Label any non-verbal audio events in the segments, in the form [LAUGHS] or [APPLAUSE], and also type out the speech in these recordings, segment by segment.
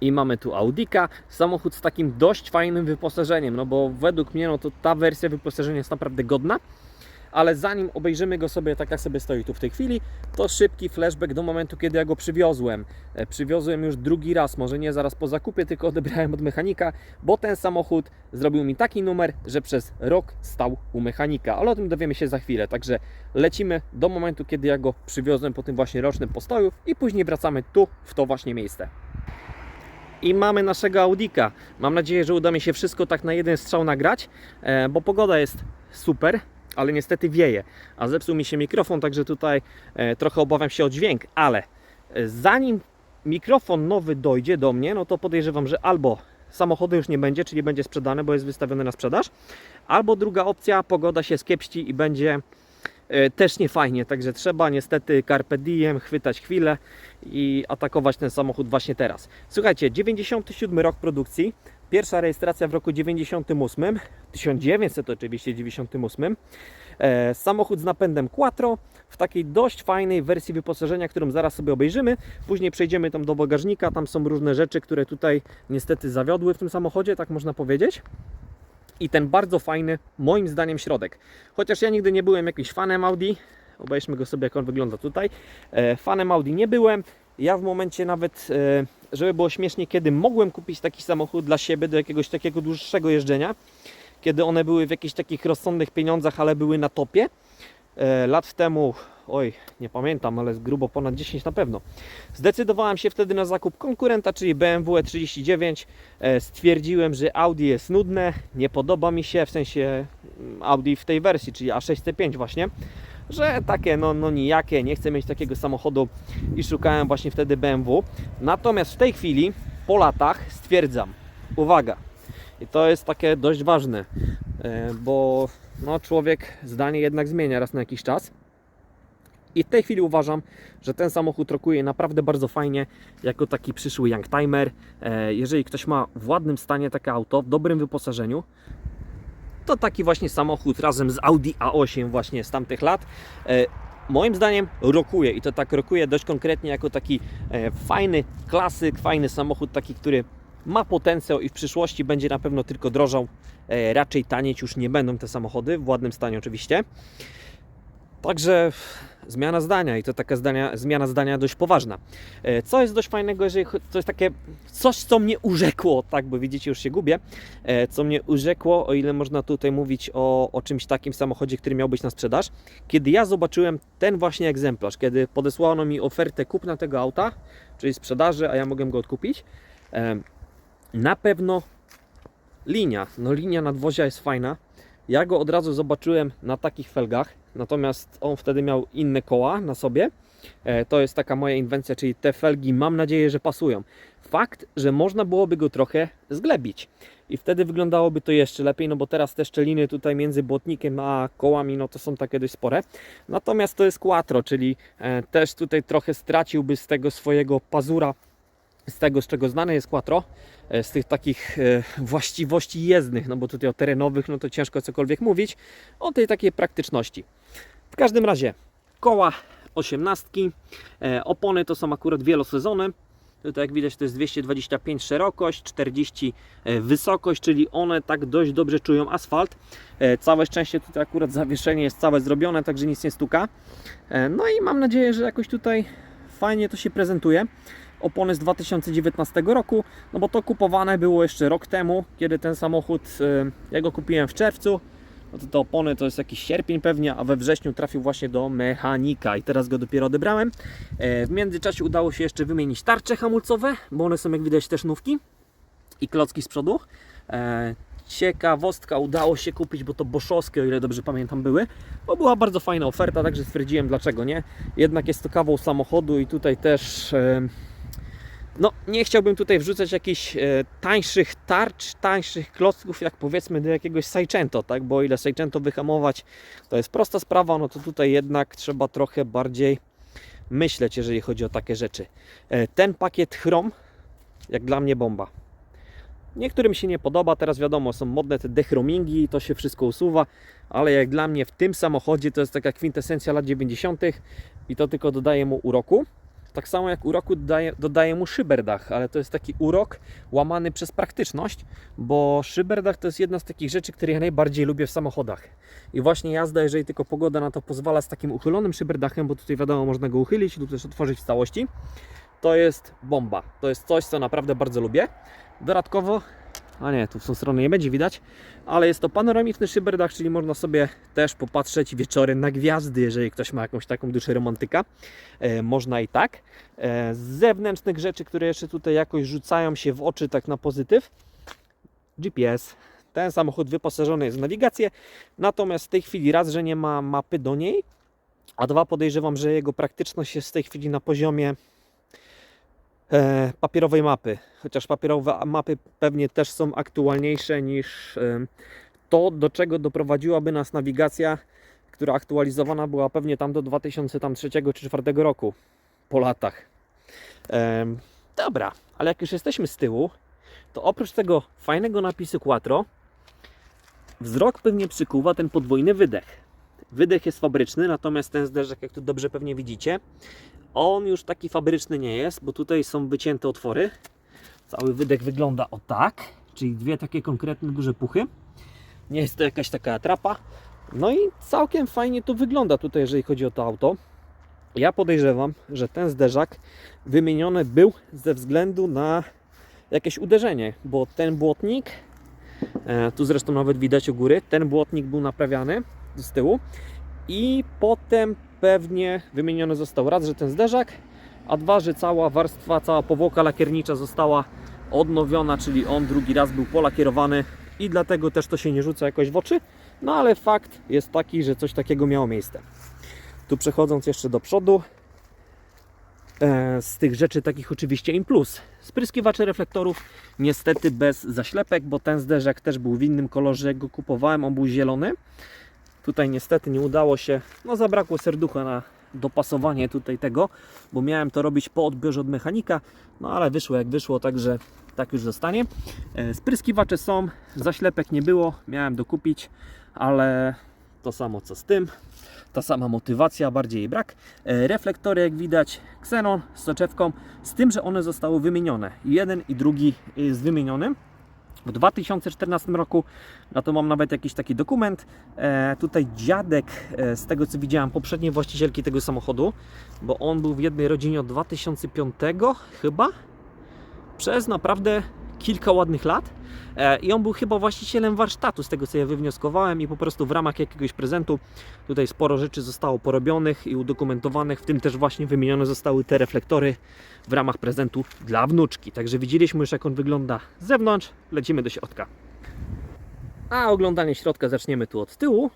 I mamy tu Audika, samochód z takim dość fajnym wyposażeniem, no bo według mnie no to ta wersja wyposażenia jest naprawdę godna. Ale zanim obejrzymy go sobie tak jak sobie stoi tu w tej chwili, to szybki flashback do momentu, kiedy ja go przywiozłem. E, Przywiozłem już drugi raz, może nie zaraz po zakupie, tylko odebrałem od mechanika, bo ten samochód zrobił mi taki numer, że przez rok stał u mechanika, ale o tym dowiemy się za chwilę. Także lecimy do momentu, kiedy ja go przywiozłem po tym właśnie rocznym postoju i później wracamy tu, w to właśnie miejsce. I mamy naszego Audika. Mam nadzieję, że uda mi się wszystko tak na jeden strzał nagrać, e, bo pogoda jest super, ale niestety wieje. A zepsuł mi się mikrofon, także tutaj e, trochę obawiam się o dźwięk, ale e, zanim mikrofon nowy dojdzie do mnie, no to podejrzewam, że albo samochodu już nie będzie, czyli będzie sprzedane, bo jest wystawione na sprzedaż, albo druga opcja, pogoda się skiepści i będzie też nie fajnie, także trzeba niestety carpe diem, chwytać chwilę i atakować ten samochód właśnie teraz. Słuchajcie, 97 rok produkcji, pierwsza rejestracja w roku 98, 1900 oczywiście 98. E, samochód z napędem Quattro w takiej dość fajnej wersji wyposażenia, którą zaraz sobie obejrzymy. Później przejdziemy tam do bagażnika, tam są różne rzeczy, które tutaj niestety zawiodły w tym samochodzie, tak można powiedzieć i ten bardzo fajny, moim zdaniem, środek. Chociaż ja nigdy nie byłem jakimś fanem Audi, obejrzmy go sobie, jak on wygląda tutaj. E, fanem Audi nie byłem. Ja w momencie nawet, e, żeby było śmiesznie, kiedy mogłem kupić taki samochód dla siebie do jakiegoś takiego dłuższego jeżdżenia, kiedy one były w jakichś takich rozsądnych pieniądzach, ale były na topie. E, lat temu, oj, nie pamiętam, ale grubo ponad 10 na pewno. Zdecydowałem się wtedy na zakup konkurenta, czyli BMW E39. E, Stwierdziłem, że Audi jest nudne, nie podoba mi się, w sensie mm, Audi w tej wersji, czyli A6C5 właśnie, że takie no, no nijakie, nie chcę mieć takiego samochodu i szukałem właśnie wtedy BMW. Natomiast w tej chwili, po latach, stwierdzam, uwaga, i to jest takie dość ważne, e, bo no, człowiek zdanie jednak zmienia raz na jakiś czas. I w tej chwili uważam, że ten samochód rokuje naprawdę bardzo fajnie, jako taki przyszły youngtimer. E, Jeżeli ktoś ma w ładnym stanie takie auto, w dobrym wyposażeniu, to taki właśnie samochód razem z Audi A8 właśnie z tamtych lat. e, Moim zdaniem rokuje i to tak rokuje dość konkretnie jako taki e, fajny klasyk, fajny samochód, taki, który ma potencjał i w przyszłości będzie na pewno tylko drożał. E, Raczej tanieć już nie będą te samochody, w ładnym stanie oczywiście. Także zmiana zdania i to taka zdania, zmiana zdania dość poważna. E, Co jest dość fajnego, jeżeli to jest takie coś, co mnie urzekło, tak, bo widzicie, już się gubię, e, co mnie urzekło, o ile można tutaj mówić o, o czymś takim samochodzie, który miał być na sprzedaż, kiedy ja zobaczyłem ten właśnie egzemplarz, kiedy podesłano mi ofertę kupna tego auta, czyli sprzedaży, a ja mogłem go odkupić, na pewno linia, no linia nadwozia jest fajna, ja go od razu zobaczyłem na takich felgach, natomiast on wtedy miał inne koła na sobie. E, To jest taka moja inwencja, czyli te felgi mam nadzieję, że pasują. Fakt, że można byłoby go trochę zglebić i wtedy wyglądałoby to jeszcze lepiej, no bo teraz te szczeliny tutaj między błotnikiem a kołami, no to są takie dość spore. Natomiast to jest quattro, czyli e, też tutaj trochę straciłby z tego swojego pazura, z tego z czego znane jest quattro, e, z tych takich e, właściwości jezdnych, no bo tutaj o terenowych, no to ciężko cokolwiek mówić, o tej takiej praktyczności. W każdym razie koła 18, e, opony to są akurat wielosezony. Tutaj jak widać to jest 225 szerokość, 40 e, wysokość, czyli one tak dość dobrze czują asfalt. Całe szczęście tutaj akurat zawieszenie jest całe zrobione, także nic nie stuka. No i mam nadzieję, że jakoś tutaj fajnie to się prezentuje. Opony z 2019 roku, no bo to kupowane było jeszcze rok temu, kiedy ten samochód, e, ja go kupiłem w czerwcu, no to te opony to jest jakiś sierpień pewnie, a we wrześniu trafił właśnie do mechanika i teraz go dopiero odebrałem. E, W międzyczasie udało się jeszcze wymienić tarcze hamulcowe, bo one są jak widać też nówki i klocki z przodu. E, Ciekawostka udało się kupić, bo to boszowskie, o ile dobrze pamiętam, były, bo była bardzo fajna oferta, także stwierdziłem dlaczego nie. Jednak jest to kawał samochodu i tutaj też e, no, nie chciałbym tutaj wrzucać jakichś e, tańszych tarcz, tańszych klocków, jak powiedzmy do jakiegoś Seicento, tak? Bo ile Seicento wyhamować to jest prosta sprawa, no to tutaj jednak trzeba trochę bardziej myśleć, jeżeli chodzi o takie rzeczy. E, ten pakiet chrom, jak dla mnie bomba. Niektórym się nie podoba, teraz wiadomo, są modne te dechromingi, to się wszystko usuwa, ale jak dla mnie w tym samochodzie to jest taka kwintesencja lat 90. i to tylko dodaje mu uroku. Tak samo jak uroku dodaje, dodaje mu szyberdach, ale to jest taki urok łamany przez praktyczność, bo szyberdach to jest jedna z takich rzeczy, które ja najbardziej lubię w samochodach. I właśnie jazda, jeżeli tylko pogoda na to pozwala z takim uchylonym szyberdachem, bo tutaj wiadomo, można go uchylić lub też otworzyć w całości, to jest bomba. To jest coś, co naprawdę bardzo lubię. Dodatkowo, a nie, tu w tą stronę nie będzie widać, ale jest to panoramiczny szyberdach, czyli można sobie też popatrzeć wieczorem na gwiazdy, jeżeli ktoś ma jakąś taką duszę romantyka. E, można i tak. E, z zewnętrznych rzeczy, które jeszcze tutaj jakoś rzucają się w oczy tak na pozytyw, GPS. Ten samochód wyposażony jest w nawigację, natomiast w tej chwili raz, że nie ma mapy do niej, a dwa podejrzewam, że jego praktyczność jest w tej chwili na poziomie papierowej mapy. Chociaż papierowe mapy pewnie też są aktualniejsze niż e, to, do czego doprowadziłaby nas nawigacja, która aktualizowana była pewnie tam do 2003 czy 2004 roku po latach. Dobra, ale jak już jesteśmy z tyłu, to oprócz tego fajnego napisu Quattro, wzrok pewnie przykuwa ten podwójny wydech. Wydech jest fabryczny, natomiast ten zderzak, jak tu dobrze pewnie widzicie, on już taki fabryczny nie jest, bo tutaj są wycięte otwory. Cały wydech wygląda o tak, czyli dwie takie konkretne duże puchy. Nie jest to jakaś taka atrapa. No i całkiem fajnie to wygląda tutaj, jeżeli chodzi o to auto. Ja podejrzewam, że ten zderzak wymieniony był ze względu na jakieś uderzenie, bo ten błotnik, e, tu zresztą nawet widać u góry, ten błotnik był naprawiany z tyłu i potem pewnie wymieniony został raz, że ten zderzak, a dwa, że cała warstwa, cała powłoka lakiernicza została odnowiona, czyli on drugi raz był polakierowany i dlatego też to się nie rzuca jakoś w oczy, no ale fakt jest taki, że coś takiego miało miejsce. Tu przechodząc jeszcze do przodu, e, z tych rzeczy takich oczywiście im plus. Spryskiwacze reflektorów niestety bez zaślepek, bo ten zderzak też był w innym kolorze, jak go kupowałem, on był zielony. Tutaj niestety nie udało się, no zabrakło serducha na dopasowanie tutaj tego, bo miałem to robić po odbiorze od mechanika, no ale wyszło jak wyszło, także tak już zostanie. E, Spryskiwacze są, zaślepek nie było, miałem dokupić, ale to samo co z tym. Ta sama motywacja, bardziej jej brak. E, Reflektory, jak widać, Xenon z soczewką, z tym, że one zostały wymienione. Jeden i drugi jest wymieniony. W 2014 roku, no to mam nawet jakiś taki dokument. E, tutaj dziadek, e, z tego co widziałem, poprzedniej właścicielki tego samochodu, bo on był w jednej rodzinie od 2005 chyba, przez naprawdę kilka ładnych lat. E, I on był chyba właścicielem warsztatu, z tego co ja wywnioskowałem, i po prostu w ramach jakiegoś prezentu tutaj sporo rzeczy zostało porobionych i udokumentowanych, w tym też właśnie wymienione zostały te reflektory w ramach prezentu dla wnuczki. Także widzieliśmy już, jak on wygląda z zewnątrz, lecimy do środka. A oglądanie środka zaczniemy tu od tyłu.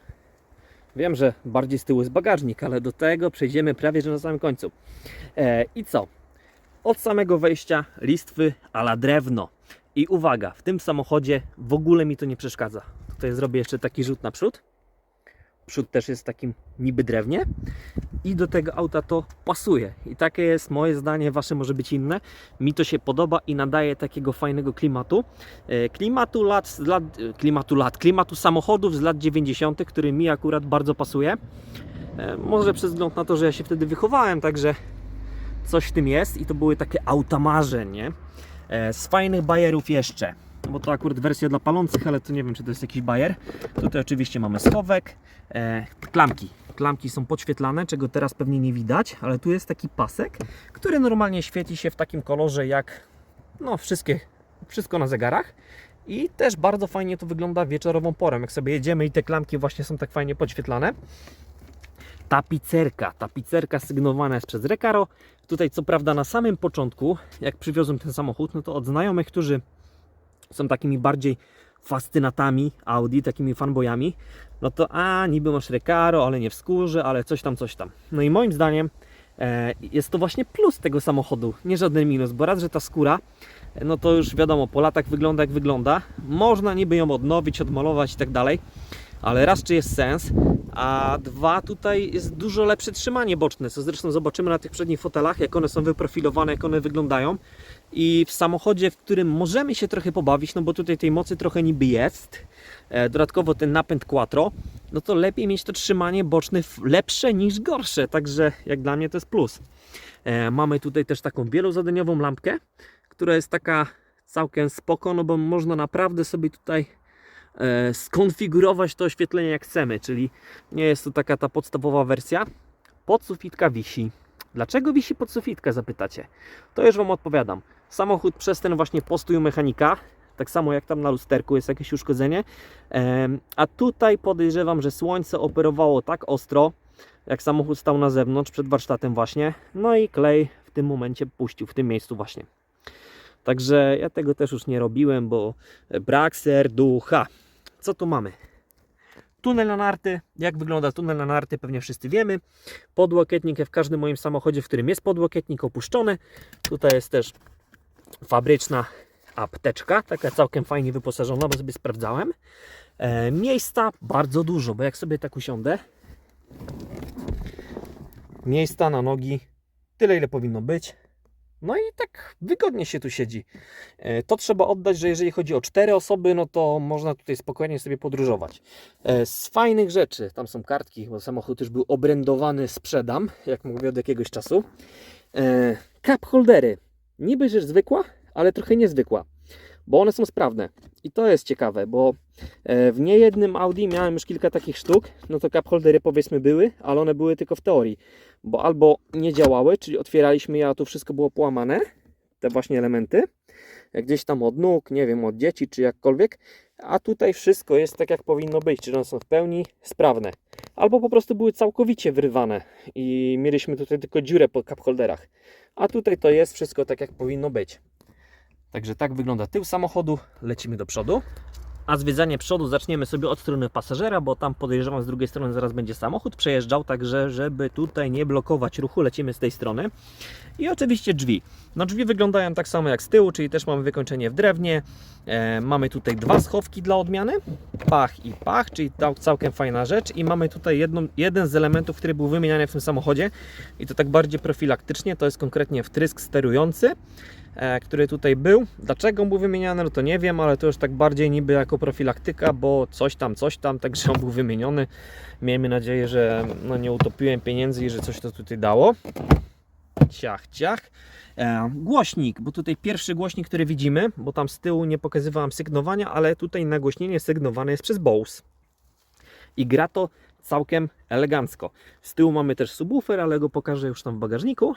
Wiem, że bardziej z tyłu jest bagażnik, ale do tego przejdziemy prawie że na samym końcu. E, I co? Od samego wejścia listwy ala drewno. I uwaga, w tym samochodzie w ogóle mi to nie przeszkadza. Tutaj zrobię jeszcze taki rzut na przód. Też jest takim niby drewnie. I do tego auta to pasuje. I takie jest moje zdanie, wasze może być inne. Mi to się podoba i nadaje takiego fajnego klimatu. E, Klimatu lat, lat, e, klimatu lat, klimatu samochodów z lat 90., który mi akurat bardzo pasuje. E, Może przez wzgląd na to, że ja się wtedy wychowałem, także coś w tym jest i to były takie auta marzeń, nie? E, Z fajnych bajerów jeszcze, bo to akurat wersja dla palących, ale to nie wiem, czy to jest jakiś bajer. Tutaj oczywiście mamy schowek, e, klamki. Klamki są podświetlane, czego teraz pewnie nie widać, ale tu jest taki pasek, który normalnie świeci się w takim kolorze jak no wszystkie, wszystko na zegarach. I też bardzo fajnie to wygląda wieczorową porą, jak sobie jedziemy i te klamki właśnie są tak fajnie podświetlane tapicerka. Tapicerka sygnowana jest przez Recaro. Tutaj co prawda na samym początku, jak przywiozłem ten samochód, no to od znajomych, którzy są takimi bardziej fascynatami Audi, takimi fanboyami, no to a, niby masz Recaro, ale nie w skórze, ale coś tam, coś tam. No i moim zdaniem e, jest to właśnie plus tego samochodu, nie żaden minus, bo raz, że ta skóra, e, no to już wiadomo, po latach wygląda jak wygląda. Można niby ją odnowić, odmalować i tak dalej, ale raz, czy jest sens, a dwa, tutaj jest dużo lepsze trzymanie boczne, co zresztą zobaczymy na tych przednich fotelach, jak one są wyprofilowane, jak one wyglądają. i w samochodzie, w którym możemy się trochę pobawić, no bo tutaj tej mocy trochę niby jest, e, dodatkowo ten napęd quattro, no to lepiej mieć to trzymanie boczne lepsze niż gorsze, także jak dla mnie to jest plus. E, mamy tutaj też taką wielozadaniową lampkę, która jest taka całkiem spoko, no bo można naprawdę sobie tutaj skonfigurować to oświetlenie jak chcemy, czyli nie jest to taka ta podstawowa wersja. Podsufitka wisi. Dlaczego wisi podsufitka, zapytacie? To już Wam odpowiadam. Samochód przez ten właśnie postój u mechanika, tak samo jak tam na lusterku jest jakieś uszkodzenie, a tutaj podejrzewam, że słońce operowało tak ostro, jak samochód stał na zewnątrz przed warsztatem właśnie, no i klej w tym momencie puścił, w tym miejscu właśnie. Także ja tego też już nie robiłem, bo brak serducha. Co tu mamy? Tunel na narty. Jak wygląda tunel na narty, pewnie wszyscy wiemy. Podłokietnik w każdym moim samochodzie, w którym jest podłokietnik opuszczony. Tutaj jest też fabryczna apteczka, taka całkiem fajnie wyposażona, bo sobie sprawdzałem. E, miejsca bardzo dużo, bo jak sobie tak usiądę, miejsca na nogi tyle, ile powinno być. No i tak wygodnie się tu siedzi. E, To trzeba oddać, że jeżeli chodzi o cztery osoby, no to można tutaj spokojnie sobie podróżować. E, Z fajnych rzeczy, tam są kartki, bo samochód już był obrędowany sprzedam, jak mówię od jakiegoś czasu. E, Cup holdery. Niby rzecz zwykła, ale trochę niezwykła, bo one są sprawne. I to jest ciekawe, bo e, w niejednym Audi miałem już kilka takich sztuk, no to cup holdery powiedzmy były, ale one były tylko w teorii, bo albo nie działały, czyli otwieraliśmy je, a tu wszystko było połamane, te właśnie elementy, jak gdzieś tam od nóg, nie wiem, od dzieci czy jakkolwiek, a tutaj wszystko jest tak jak powinno być, czyli one są w pełni sprawne. Albo po prostu były całkowicie wyrywane i mieliśmy tutaj tylko dziurę po cup holderach. A tutaj to jest wszystko tak jak powinno być. Także tak wygląda tył samochodu. Lecimy do przodu. A zwiedzanie przodu zaczniemy sobie od strony pasażera, bo tam podejrzewam z drugiej strony zaraz będzie samochód przejeżdżał, także żeby tutaj nie blokować ruchu, lecimy z tej strony. I oczywiście drzwi. No drzwi wyglądają tak samo jak z tyłu, czyli też mamy wykończenie w drewnie. E, mamy tutaj dwa schowki dla odmiany, pach i pach, czyli cał- całkiem fajna rzecz. I mamy tutaj jedną, jeden z elementów, który był wymieniany w tym samochodzie i to tak bardziej profilaktycznie, to jest konkretnie wtrysk sterujący który tutaj był. Dlaczego był wymieniany, no to nie wiem, ale to już tak bardziej niby jako profilaktyka, bo coś tam, coś tam, także on był wymieniony. Miejmy nadzieję, że no, nie utopiłem pieniędzy i że coś to tutaj dało. Ciach, ciach. E, głośnik, bo tutaj pierwszy głośnik, który widzimy, bo tam z tyłu nie pokazywałem sygnowania, ale tutaj nagłośnienie sygnowane jest przez Bose. I gra to całkiem elegancko. Z tyłu mamy też subwoofer, ale go pokażę już tam w bagażniku.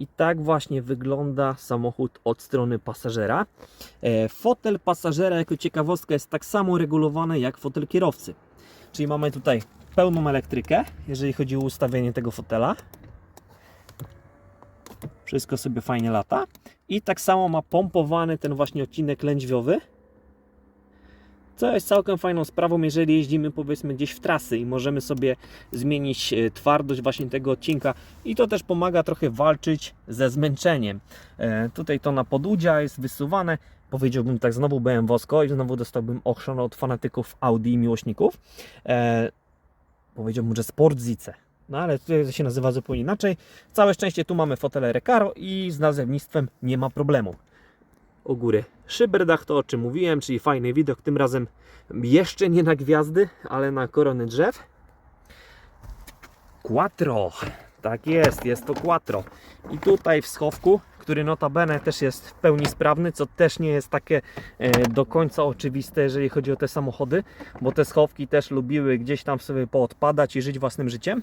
I tak właśnie wygląda samochód od strony pasażera. E, Fotel pasażera jako ciekawostka jest tak samo regulowany jak fotel kierowcy. Czyli mamy tutaj pełną elektrykę, jeżeli chodzi o ustawienie tego fotela. Wszystko sobie fajnie lata. I tak samo ma pompowany ten właśnie odcinek lędźwiowy. Co jest całkiem fajną sprawą, jeżeli jeździmy powiedzmy gdzieś w trasy i możemy sobie zmienić e, twardość właśnie tego odcinka i to też pomaga trochę walczyć ze zmęczeniem. E, tutaj to na podudzia jest wysuwane. Powiedziałbym tak znowu BMW i znowu dostałbym ochrzan od fanatyków Audi i miłośników. E, powiedziałbym, że Sportzice. No ale tutaj to się nazywa zupełnie inaczej. Całe szczęście tu mamy fotele Recaro i z nazewnictwem nie ma problemu. U góry szyberdach, to o czym mówiłem, czyli fajny widok, tym razem jeszcze nie na gwiazdy, ale na korony drzew. Quattro. Tak jest, jest to Quattro. I tutaj w schowku, który notabene też jest w pełni sprawny, co też nie jest takie e, do końca oczywiste, jeżeli chodzi o te samochody, bo te schowki też lubiły gdzieś tam sobie poodpadać i żyć własnym życiem.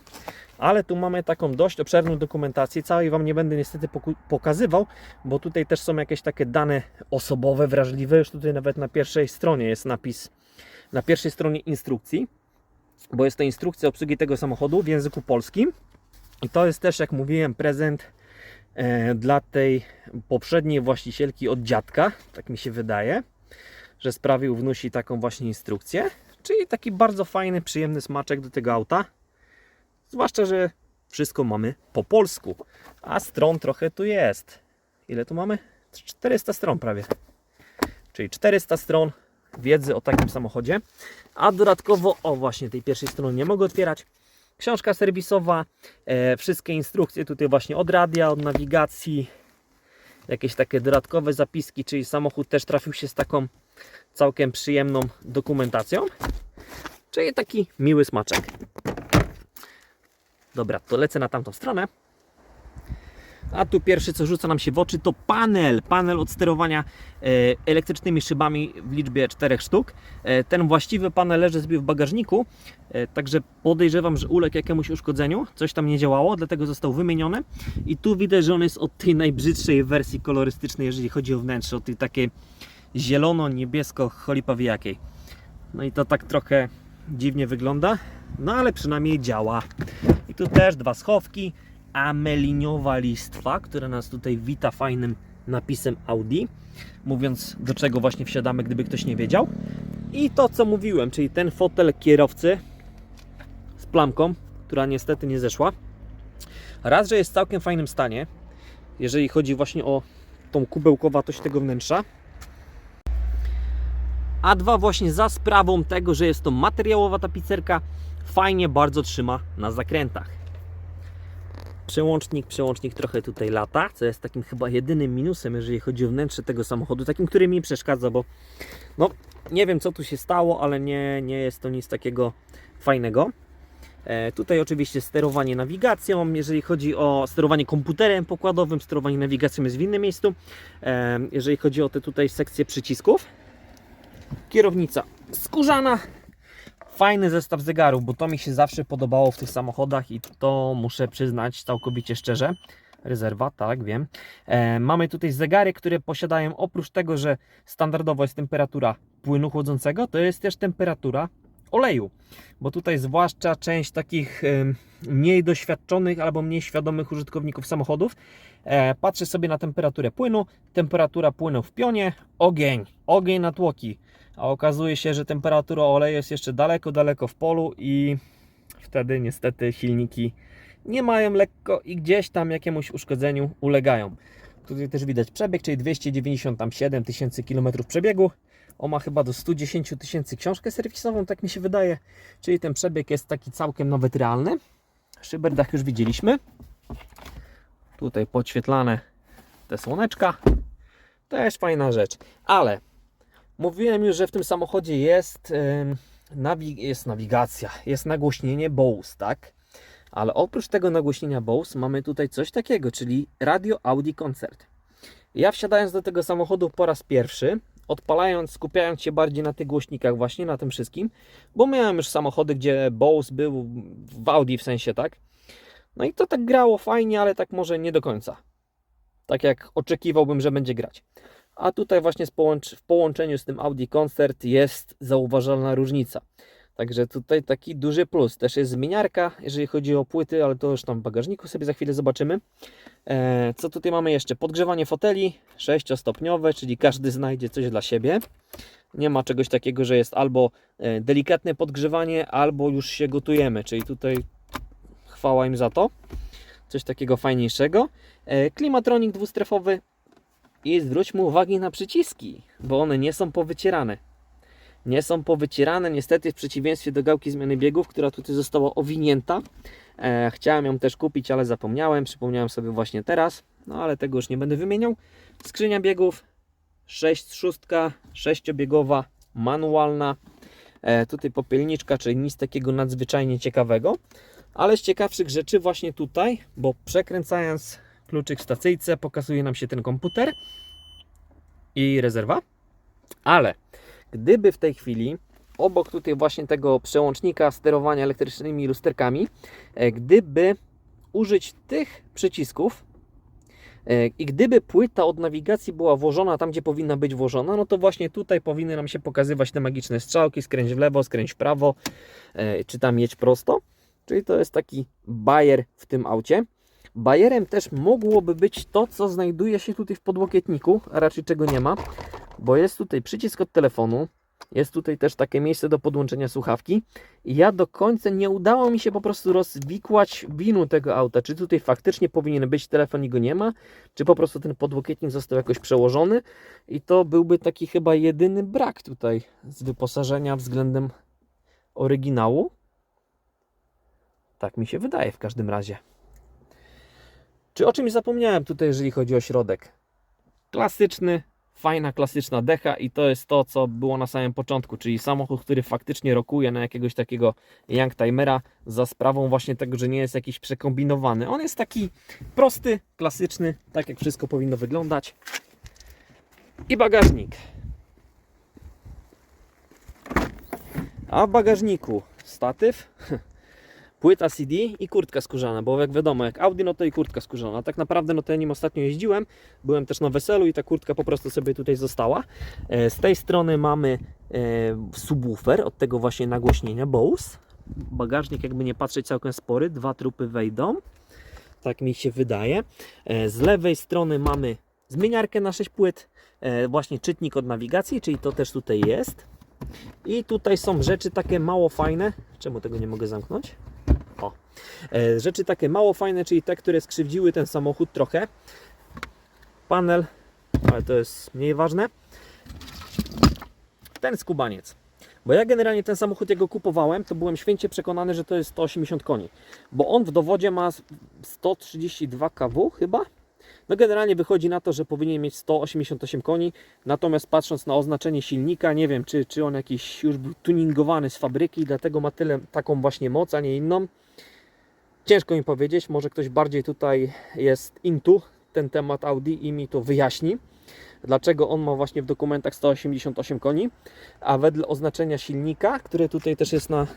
Ale tu mamy taką dość obszerną dokumentację. Całej Wam nie będę niestety pokazywał, bo tutaj też są jakieś takie dane osobowe, wrażliwe. Już tutaj nawet na pierwszej stronie jest napis, na pierwszej stronie instrukcji, bo jest to instrukcja obsługi tego samochodu w języku polskim. I to jest też, jak mówiłem, prezent dla tej poprzedniej właścicielki od dziadka, tak mi się wydaje, że sprawił wnusi taką właśnie instrukcję. Czyli taki bardzo fajny, przyjemny smaczek do tego auta. Zwłaszcza, że wszystko mamy po polsku, a stron trochę tu jest. Ile tu mamy? 400 stron prawie. Czyli 400 stron wiedzy o takim samochodzie. A dodatkowo, o właśnie tej pierwszej strony nie mogę otwierać. Książka serwisowa, e, wszystkie instrukcje tutaj właśnie od radia, od nawigacji jakieś takie dodatkowe zapiski, czyli samochód też trafił się z taką całkiem przyjemną dokumentacją. Czyli taki miły smaczek. Dobra, to lecę na tamtą stronę. A tu pierwszy, co rzuca nam się w oczy, to panel. Panel od sterowania e, elektrycznymi szybami w liczbie czterech sztuk. E, ten właściwy panel leży sobie w bagażniku, e, także podejrzewam, że uległ jakiemuś uszkodzeniu. Coś tam nie działało, dlatego został wymieniony. I tu widać, że on jest od tej najbrzydszej wersji kolorystycznej, jeżeli chodzi o wnętrze, od tej takiej zielono-niebiesko-cholipawijakiej. No i to tak trochę dziwnie wygląda, no ale przynajmniej działa. I tu też dwa schowki, ameliniowa listwa, która nas tutaj wita fajnym napisem Audi, mówiąc do czego właśnie wsiadamy, gdyby ktoś nie wiedział. I to co mówiłem, czyli ten fotel kierowcy z plamką, która niestety nie zeszła. Raz, że jest w całkiem fajnym stanie, jeżeli chodzi właśnie o tą kubełkowatość tego wnętrza. A dwa właśnie za sprawą tego, że jest to materiałowa tapicerka, fajnie bardzo trzyma na zakrętach. Przełącznik, przełącznik trochę tutaj lata, co jest takim chyba jedynym minusem, jeżeli chodzi o wnętrze tego samochodu, takim, który mi przeszkadza, bo no nie wiem co tu się stało, ale nie, nie jest to nic takiego fajnego. E, tutaj oczywiście sterowanie nawigacją, jeżeli chodzi o sterowanie komputerem pokładowym, sterowanie nawigacją jest w innym miejscu. E, jeżeli chodzi o te tutaj sekcje przycisków, kierownica skórzana, fajny zestaw zegarów, bo to mi się zawsze podobało w tych samochodach i to muszę przyznać całkowicie szczerze. Rezerwa, tak, wiem. E, mamy tutaj zegary, które posiadają oprócz tego, że standardowo jest temperatura płynu chłodzącego, to jest też temperatura oleju, bo tutaj zwłaszcza część takich mniej doświadczonych albo mniej świadomych użytkowników samochodów e, patrzy sobie na temperaturę płynu, temperatura płynu w pionie, ogień, ogień na tłoki, a okazuje się, że temperatura oleju jest jeszcze daleko, daleko w polu i wtedy niestety silniki nie mają lekko i gdzieś tam jakiemuś uszkodzeniu ulegają. Tutaj też widać przebieg, czyli 297 tysięcy km przebiegu. On ma chyba do 110 tysięcy książkę serwisową, tak mi się wydaje. Czyli ten przebieg jest taki całkiem nawet realny. Szyberdach już widzieliśmy. Tutaj podświetlane te słoneczka. Też fajna rzecz. Ale mówiłem już, że w tym samochodzie jest, jest nawigacja, jest nagłośnienie Bose, tak? Ale oprócz tego nagłośnienia Bose mamy tutaj coś takiego, czyli radio Audi Concert. Ja wsiadając do tego samochodu po raz pierwszy, odpalając, skupiając się bardziej na tych głośnikach właśnie, na tym wszystkim, bo miałem już samochody, gdzie Bose był w Audi w sensie, tak? No i to tak grało fajnie, ale tak może nie do końca. Tak jak oczekiwałbym, że będzie grać. A tutaj właśnie w połączeniu z tym Audi Concert jest zauważalna różnica. Także tutaj taki duży plus. Też jest zmieniarka, jeżeli chodzi o płyty, ale to już tam w bagażniku sobie za chwilę zobaczymy. E, co tutaj mamy jeszcze? Podgrzewanie foteli 6-stopniowe, czyli każdy znajdzie coś dla siebie. Nie ma czegoś takiego, że jest albo e, delikatne podgrzewanie, albo już się gotujemy, czyli tutaj chwała im za to. Coś takiego fajniejszego. E, klimatronik dwustrefowy i zwróćmy uwagę na przyciski, bo one nie są powycierane nie są powycierane, niestety w przeciwieństwie do gałki zmiany biegów, która tutaj została owinięta. E, chciałem ją też kupić, ale zapomniałem, przypomniałem sobie właśnie teraz, no ale tego już nie będę wymieniał. Skrzynia biegów 6 szóstka, 6-biegowa, manualna. E, tutaj popielniczka, czyli nic takiego nadzwyczajnie ciekawego. Ale z ciekawszych rzeczy właśnie tutaj, bo przekręcając kluczyk w stacyjce pokazuje nam się ten komputer i rezerwa. Ale gdyby w tej chwili obok tutaj właśnie tego przełącznika sterowania elektrycznymi lusterkami, e, gdyby użyć tych przycisków e, i gdyby płyta od nawigacji była włożona tam, gdzie powinna być włożona, no to właśnie tutaj powinny nam się pokazywać te magiczne strzałki, skręć w lewo, skręć w prawo, e, czy tam jedź prosto. Czyli to jest taki bajer w tym aucie. Bajerem też mogłoby być to, co znajduje się tutaj w podłokietniku, a raczej czego nie ma, bo jest tutaj przycisk od telefonu, jest tutaj też takie miejsce do podłączenia słuchawki. I ja do końca nie udało mi się po prostu rozwikłać winu tego auta. Czy tutaj faktycznie powinien być telefon i go nie ma, czy po prostu ten podłokietnik został jakoś przełożony. I to byłby taki chyba jedyny brak tutaj z wyposażenia względem oryginału. Tak mi się wydaje w każdym razie. Czy o czymś zapomniałem tutaj, jeżeli chodzi o środek? klasyczny, fajna, klasyczna decha i to jest to, co było na samym początku, czyli samochód, który faktycznie rokuje na jakiegoś takiego Youngtimera za sprawą właśnie tego, że nie jest jakiś przekombinowany. On jest taki prosty, klasyczny, tak jak wszystko powinno wyglądać. I bagażnik. A w bagażniku statyw, [LAUGHS] płyta CD i kurtka skórzana, bo jak wiadomo, jak Audi, no to i kurtka skórzana. Tak naprawdę, no to ja nim ostatnio jeździłem, byłem też na weselu i ta kurtka po prostu sobie tutaj została. E, Z tej strony mamy e, subwoofer, od tego właśnie nagłośnienia Bose. Bagażnik, jakby nie patrzeć, całkiem spory, dwa trupy wejdą. Tak mi się wydaje. E, Z lewej strony mamy zmieniarkę na 6 płyt, właśnie czytnik od nawigacji, czyli to też tutaj jest. I tutaj są rzeczy takie mało fajne. Czemu tego nie mogę zamknąć? E, Rzeczy takie mało fajne, czyli te, które skrzywdziły ten samochód trochę. Panel, ale to jest mniej ważne. Ten skubaniec. Bo ja generalnie ten samochód, jak go kupowałem, to byłem święcie przekonany, że to jest 180 koni. Bo on w dowodzie ma 132 kW chyba. No generalnie wychodzi na to, że powinien mieć 188 koni, natomiast patrząc na oznaczenie silnika, nie wiem czy, czy on jakiś już był tuningowany z fabryki, dlatego ma tyle, taką właśnie moc, a nie inną. Ciężko mi powiedzieć, może ktoś bardziej tutaj jest into ten temat Audi i mi to wyjaśni. Dlaczego on ma właśnie w dokumentach 188 koni, a wedle oznaczenia silnika, które tutaj też jest na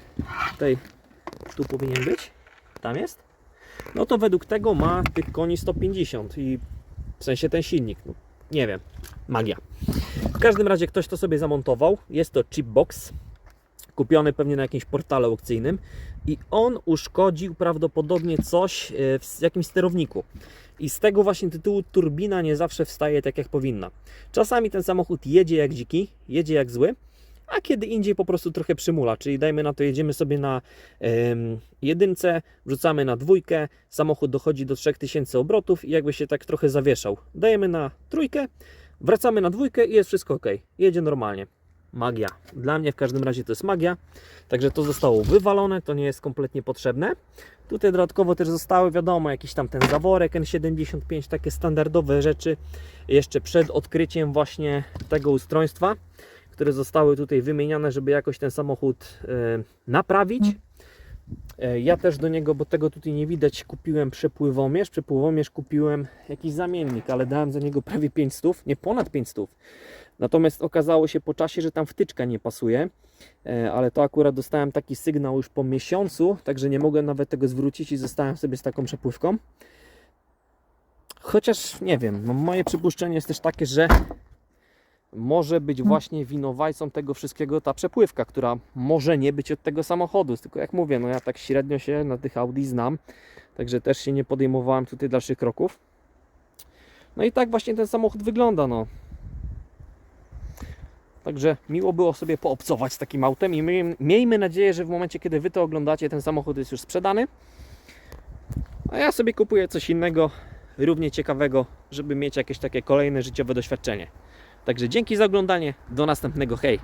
tej, tu powinien być, tam jest, no to według tego ma tych koni 150 i w sensie ten silnik, no, nie wiem, magia. W każdym razie ktoś to sobie zamontował, jest to chipbox, kupiony pewnie na jakimś portalu aukcyjnym i on uszkodził prawdopodobnie coś e, w jakimś sterowniku. I z tego właśnie tytułu turbina nie zawsze wstaje tak jak powinna. Czasami ten samochód jedzie jak dziki, jedzie jak zły, a kiedy indziej po prostu trochę przymula. Czyli dajmy na to, jedziemy sobie na em, jedynce, wrzucamy na dwójkę, samochód dochodzi do 3000 obrotów i jakby się tak trochę zawieszał. Dajemy na trójkę, wracamy na dwójkę i jest wszystko ok. Jedzie normalnie. Magia. Dla mnie w każdym razie to jest magia. Także to zostało wywalone, to nie jest kompletnie potrzebne. Tutaj dodatkowo też zostały, wiadomo, jakiś tam ten zaworek N75, takie standardowe rzeczy jeszcze przed odkryciem właśnie tego ustrojstwa, które zostały tutaj wymieniane, żeby jakoś ten samochód e, naprawić. E, Ja też do niego, bo tego tutaj nie widać, kupiłem przepływomierz. Przepływomierz kupiłem jakiś zamiennik, ale dałem za niego prawie 500, nie ponad 500. Natomiast okazało się po czasie, że tam wtyczka nie pasuje, E, ale to akurat dostałem taki sygnał już po miesiącu, także nie mogłem nawet tego zwrócić i zostałem sobie z taką przepływką. Chociaż nie wiem, no moje przypuszczenie jest też takie, że może być właśnie winowajcą tego wszystkiego ta przepływka, która może nie być od tego samochodu. Tylko jak mówię, no ja tak średnio się na tych Audi znam, także też się nie podejmowałem tutaj dalszych kroków. No i tak właśnie ten samochód wygląda, no. Także miło było sobie poobcować z takim autem i miejmy, nadzieję, że w momencie, kiedy Wy to oglądacie, ten samochód jest już sprzedany. A ja sobie kupuję coś innego, równie ciekawego, żeby mieć jakieś takie kolejne życiowe doświadczenie. Także dzięki za oglądanie, do następnego, hej!